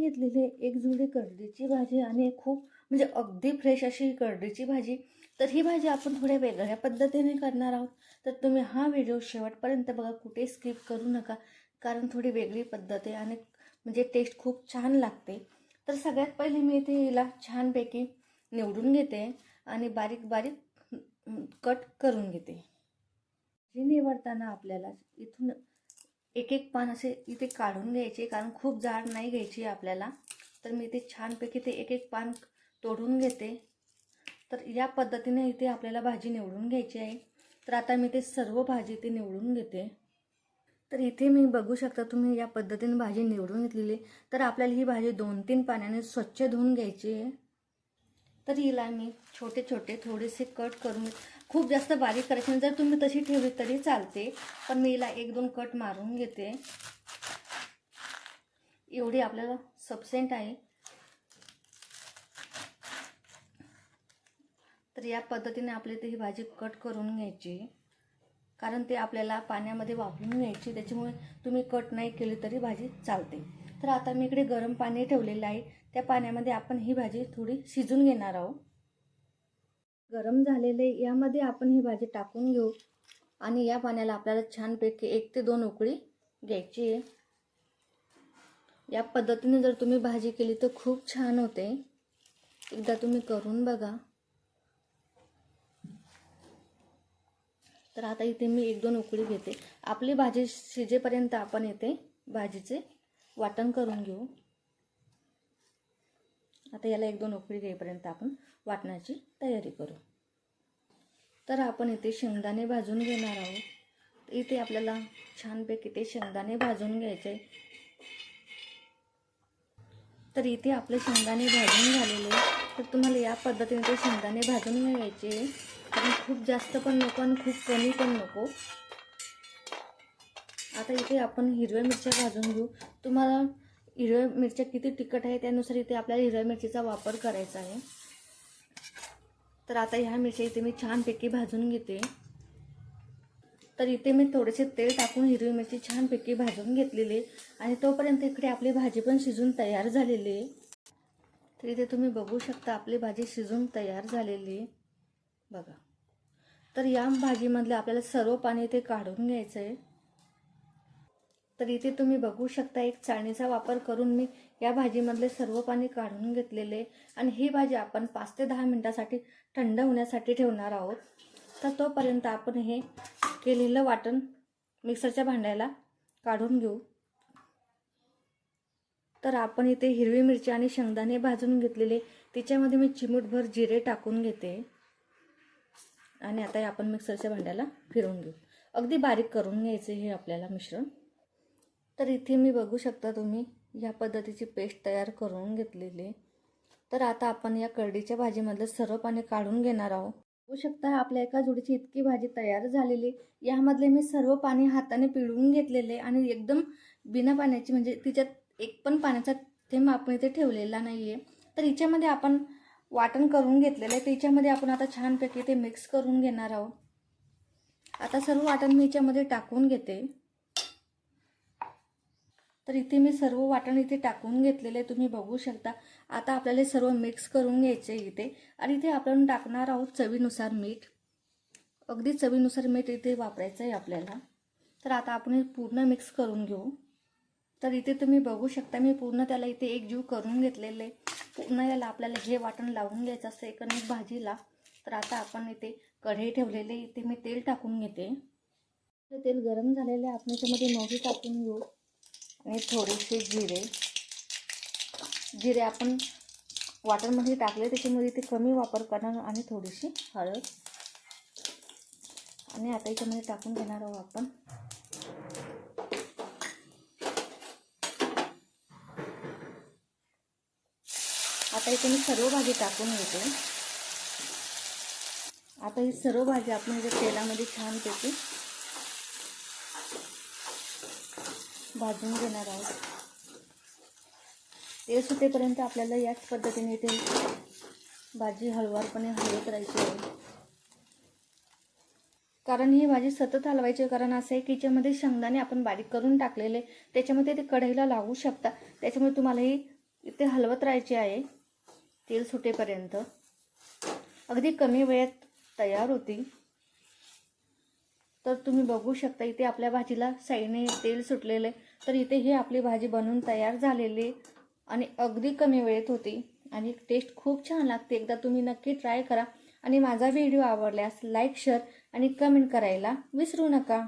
घेतलेली एक जुडी करडीची भाजी आणि खूप म्हणजे अगदी फ्रेश अशी करडीची भाजी. तर ही भाजी आपण थोड्या वेगळ्या पद्धतीने करणार आहोत. तर तुम्ही हा व्हिडिओ शेवटपर्यंत बघा कुठे स्किप करू नका. कारण थोडी वेगळी पद्धत आहे आणि म्हणजे टेस्ट खूप छान लागते. तर सगळ्यात पहिले मी इथे हिला छानपैकी निवडून घेते आणि बारीक बारीक कट करून घेते. जी निवडताना आपल्याला इथून एक एक पान असे इथे काढून घ्यायचे कारण खूप जाड नाही घ्यायची आपल्याला. तर मी इथे छानपैकी ते एक एक पान तोडून घेते. तर या पद्धतीने इथे आपल्याला भाजी निवडून घ्यायची आहे. तर आता मी ते सर्व भाजी इथे निवडून घेते. तर इथे मी बघू शकता तुम्ही या पद्धतीने भाजी निवडून घेतलेली तर आपल्याला ही भाजी दोन तीन पाण्याने स्वच्छ धुवून घ्यायची आहे. तर हिला मी छोटे छोटे थोडेसे कट करून खूप जास्त बारीक करायचे जर तुम्ही तशी ठेवली तरी चालते. पण मी हिला एक दोन कट मारून घेते. एवढी आपल्याला सबसेंट आहे. तर या पद्धतीने आपली ती ही भाजी कट करून घ्यायची. कारण ते आपल्याला पाण्यामध्ये वापरून घ्यायची त्याच्यामुळे तुम्ही कट नाही केली तरी भाजी चालते. तर आता मी इकडे गरम पाणी ठेवलेलं आहे. त्या पाण्यामध्ये आपण ही भाजी थोडी शिजून घेणार आहोत. गरम झालेले यामध्ये आपण ही भाजी टाकून घेऊ. आणि या पाण्याला आपल्याला छानपैकी एक ते दोन उकळी घ्यायची आहे. या पद्धतीने जर तुम्ही भाजी केली तर खूप छान होते. एकदा तुम्ही करून बघा. तर आता इथे मी एक दोन उकळी घेते. आपली भाजी शिजेपर्यंत आपण इथे भाजीचे वाटण करून घेऊ. आता याला एक दोन उकळी घेईपर्यंत आपण वाटणाची तयारी करू. तर आपण इथे शेंगदाणे भाजून घेणार आहोत. इथे आपल्याला छानपैकी ते शेंगदाणे भाजून घ्यायचे. तर इथे आपले शेंगदाणे भाजून झालेले. तर तुम्हाला या पद्धतीने ते शेंगदाणे भाजून घ्यायचे. कारण खूप जास्त पण नको आणि खूप कमी पण नको. आता इथे आपण हिरव्या मिरच्या भाजून घेऊ. तुम्हाला हिरव्या मिरच्या किती तिखट आहे त्यानुसार इथे आपल्याला हिरव्या मिरचीचा वापर करायचा आहे. तर आता ह्या मिरच्या इथे मी छानपैकी भाजून घेते. तर इथे मी थोडेसे तेल टाकून हिरवी मिरची छानपैकी भाजून घेतलेली आणि तोपर्यंत इकडे आपली भाजी पण शिजून तयार झालेली आहे. तर इथे तुम्ही बघू शकता आपली भाजी शिजून तयार झालेली आहे. बघा. तर या भाजीमधले आपल्याला सर्व पाणी इथे काढून घ्यायचं आहे तर इथे तुम्ही बघू शकता एक चाळणीचा वापर करून मी या भाजीमधले सर्व पाणी काढून घेतलेले. आणि ही भाजी आपण पाच ते दहा मिनटासाठी थंड होण्यासाठी ठेवणार आहोत. तर तोपर्यंत आपण हे केलेलं वाटण मिक्सरच्या भांड्याला काढून घेऊ. तर आपण इथे हिरवी मिरची आणि शेंगदाणे भाजून घेतलेले. तिच्यामध्ये मी चिमूटभर जिरे टाकून घेते. आणि आता हे आपण मिक्सरच्या भांड्याला फिरवून घेऊ. अगदी बारीक करून घ्यायचे हे आपल्याला मिश्रण. तर इथे मी बघू शकता तुम्ही या पद्धतीची पेस्ट तयार करून घेतलेली. तर आता आपण या करडीच्या भाजीमधलं सर्व पाणी काढून घेणार आहोत. बघू शकता आपल्या एका जोडीची इतकी भाजी तयार झालेली. यामधले मी सर्व पाणी हाताने पिळवून घेतलेले आणि एकदम बिना पाण्याची म्हणजे तिच्यात एक पण पाण्याचा थेंब आपण इथे ठेवलेला नाही आहे तर हिच्यामध्ये आपण वाटण करून घेतलेलं आहे. त्याच्यामध्ये आपण आता छानपैकी ते मिक्स करून घेणार आहोत. आता सर्व वाटण मी याच्यामध्ये टाकून घेते. तर इथे मी सर्व वाटण इथे टाकून घेतलेले तुम्ही बघू शकता. आता आपल्याला सर्व मिक्स करून घ्यायचे इथे. आणि इथे आपण टाकणार आहोत चवीनुसार मीठ. अगदी चवीनुसार मीठ इथे वापरायचं आहे आपल्याला. तर आता आपण हे पूर्ण मिक्स करून घेऊ. तर इथे तुम्ही बघू शकता मी पूर्ण त्याला इथे एक जीव करून घेतलेले पूर्ण याला आपल्याला हे वाटण लावून घ्यायचं असतं एकंदरीत भाजीला तर आता आपण इथे कढई ठेवलेले इथे मी तेल टाकून घेते. तेल गरम झालेले आपण याच्यामध्ये मोहरी टाकून घेऊ. आणि थोडेसे जिरे. जिरे आपण वाटणमध्ये टाकले त्याच्यामध्ये ते कमी वापर करणार आणि थोडीशी हळद. आणि आता याच्यामध्ये टाकून घेणार आहोत आपण आता इथे मी सर्व भाजी टाकून घेते. आता ही सर्व भाजी आपण याच्या तेलामध्ये छानपैकी भाजून घेणार आहोत. तेल सुटेपर्यंत आपल्याला याच पद्धतीने इथे भाजी हळवारपणे हलवत राहायची आहे. कारण ही भाजी सतत हलवायची आहे. कारण असं आहे की याच्यामध्ये शेंगदाणे आपण बारीक करून टाकलेले त्याच्यामध्ये ते कढईला लावू शकता. त्याच्यामुळे तुम्हाला ही इथे हलवत राहायचे आहे. तेल सुटेपर्यंत. अगदी कमी वेळेत तयार होती तर तुम्ही बघू शकता इथे आपल्या भाजीला साईडने तेल सुटलेलं. आहे तर इथे ही आपली भाजी बनवून तयार झालेली आणि अगदी कमी वेळेत होती. आणि टेस्ट खूप छान लागते. एकदा तुम्ही नक्की ट्राय करा. आणि माझा व्हिडिओ आवडल्यास लाईक शेअर आणि कमेंट करायला विसरू नका.